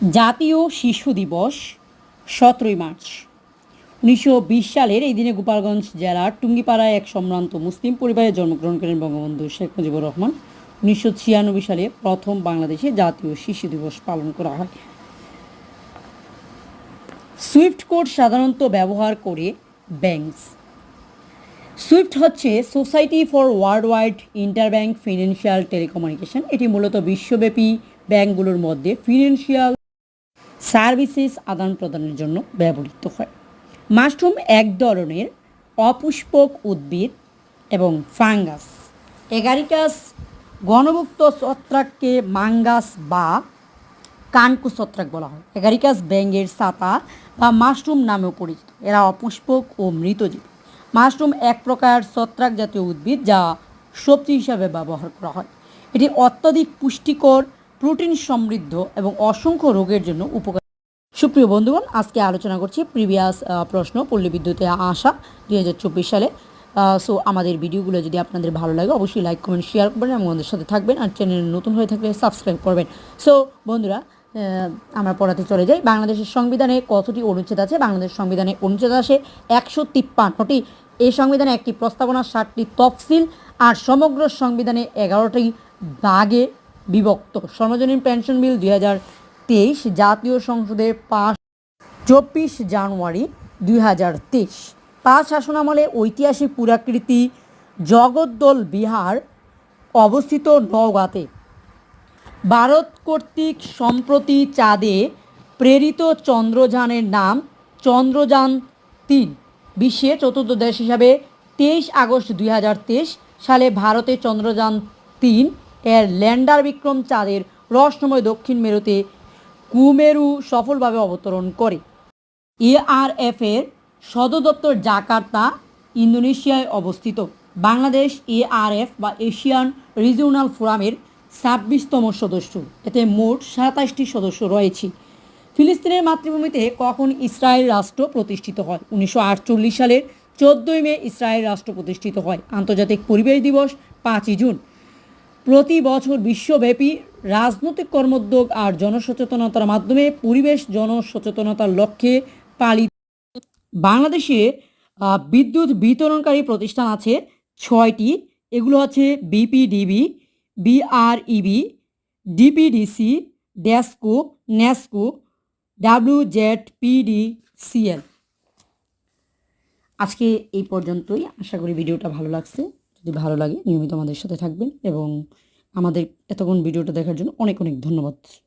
জাতীয় শিশু দিবস, সতেরোই মার্চ। উনিশশো বিশ সালের এই দিনে গোপালগঞ্জ জেলার টুঙ্গিপাড়ায় এক সম্ভ্রান্ত মুসলিম পরিবারে জন্মগ্রহণ করেন বঙ্গবন্ধু শেখ মুজিবুর রহমান। উনিশশো ছিয়ানব্বই সালে প্রথম বাংলাদেশে জাতীয় শিশু দিবস পালন করা হয়। সুইফট কোড সাধারণত ব্যবহার করে ব্যাংকস। সুইফট হচ্ছে society for world wide interbank financial telecommunication. এটি মূলত বিশ্বব্যাপী ব্যাংকগুলোর মধ্যে ফিনান্সিয়াল সার্ভিসেস আদান প্রদানের জন্য ব্যবহৃত হয়। মাশরুম এক ধরনের অপুষ্পক উদ্ভিদ এবং ফাঙ্গাস। এগারিকাস গণভুক্ত ছত্রাককে মাঙ্গাস বা কানকু ছত্রাক বলা হয়। এগারিকাস ব্যাঙ্গের ছাতা বা মাশরুম নামেও পরিচিত। এরা অপুষ্পক ও মৃতজীবী। মাশরুম এক প্রকার ছত্রাক জাতীয় উদ্ভিদ যা সবজি হিসাবে ব্যবহার করা হয়। এটি অত্যধিক পুষ্টিকর, প্রোটিন সমৃদ্ধ এবং অসংখ্য রোগের জন্য উপকার। সুপ্রিয় বন্ধুগণ, আজকে আলোচনা করছি প্রিভিয়াস প্রশ্ন, পল্লী বিদ্যুতে আসা দুই হাজার চব্বিশ সালে। সো আমাদের ভিডিওগুলো যদি আপনাদের ভালো লাগে, অবশ্যই লাইক কমেন্ট শেয়ার করবেন এবং আমাদের সাথে থাকবেন। আর চ্যানেল নতুন হয়ে থাকলে সাবস্ক্রাইব করবেন। সো বন্ধুরা আমরা পড়াতে চলে যাই। বাংলাদেশের সংবিধানে কতটি অনুচ্ছেদ আছে? বাংলাদেশ সংবিধানে অনুচ্ছেদ আছে একশো তিপ্পান্নটি। এই সংবিধানে একটি প্রস্তাবনা ষাটটি তফসিল আর সমগ্র সংবিধানে এগারোটি ভাগে বিভক্ত। সর্বজনীন পেনশন বিল দুই হাজার তেইশ জাতীয় সংসদে পাশ চব্বিশ জানুয়ারি দুই হাজার তেইশ। পাঁচ শাসনামলে ঐতিহাসিক পুরাকৃতি জগদ্দল বিহার অবস্থিত নওগাঁতে। ভারত কর্তৃক সম্প্রতি চাঁদে প্রেরিত চন্দ্রযানের নাম চন্দ্রযান তিন। বিশ্বে চতুর্থ দেশ হিসাবে তেইশ আগস্ট দুই হাজার তেইশ সালে ভারতে চন্দ্রযান তিন এর ল্যান্ডার বিক্রম চাঁদের রহস্যময় দক্ষিণ মেরুতে কুমেরু সফলভাবে অবতরণ করে। এআরএফ এর সদর দপ্তর জাকার্তা, ইন্দোনেশিয়ায় অবস্থিত। বাংলাদেশ এআরএফ বা এশিয়ান রিজিওনাল ফোরামের ছাব্বিশতম সদস্য। এতে মোট সাতাশটি সদস্য রয়েছে। ফিলিস্তিনের মাতৃভূমিতে কখন ইসরায়েল রাষ্ট্র প্রতিষ্ঠিত হয়? উনিশশো আটচল্লিশ সালের চোদ্দোই মে ইসরায়েল রাষ্ট্র প্রতিষ্ঠিত হয়। আন্তর্জাতিক পরিবেশ দিবস পাঁচই জুন। প্রতি বছর বিশ্বব্যাপী রাজনৈতিক কর্মোদ্যোগ আর জনসচেতনতার মাধ্যমে পরিবেশ জনসচেতনতার লক্ষ্যে পালিত। বাংলাদেশে বিদ্যুৎ বিতরণকারী প্রতিষ্ঠান আছে ছয়টি। এগুলো হচ্ছে BPDB, BREB, DPDC DESCO NESCO W Z PDCL আজকে এই পর্যন্তই। আশা করি ভিডিওটা ভালো লাগছে। যদি ভালো লাগে নিয়মিত আমাদের সাথে থাকবেন এবং আমাদের এতক্ষণ ভিডিওটা দেখার জন্য অনেক অনেক ধন্যবাদ।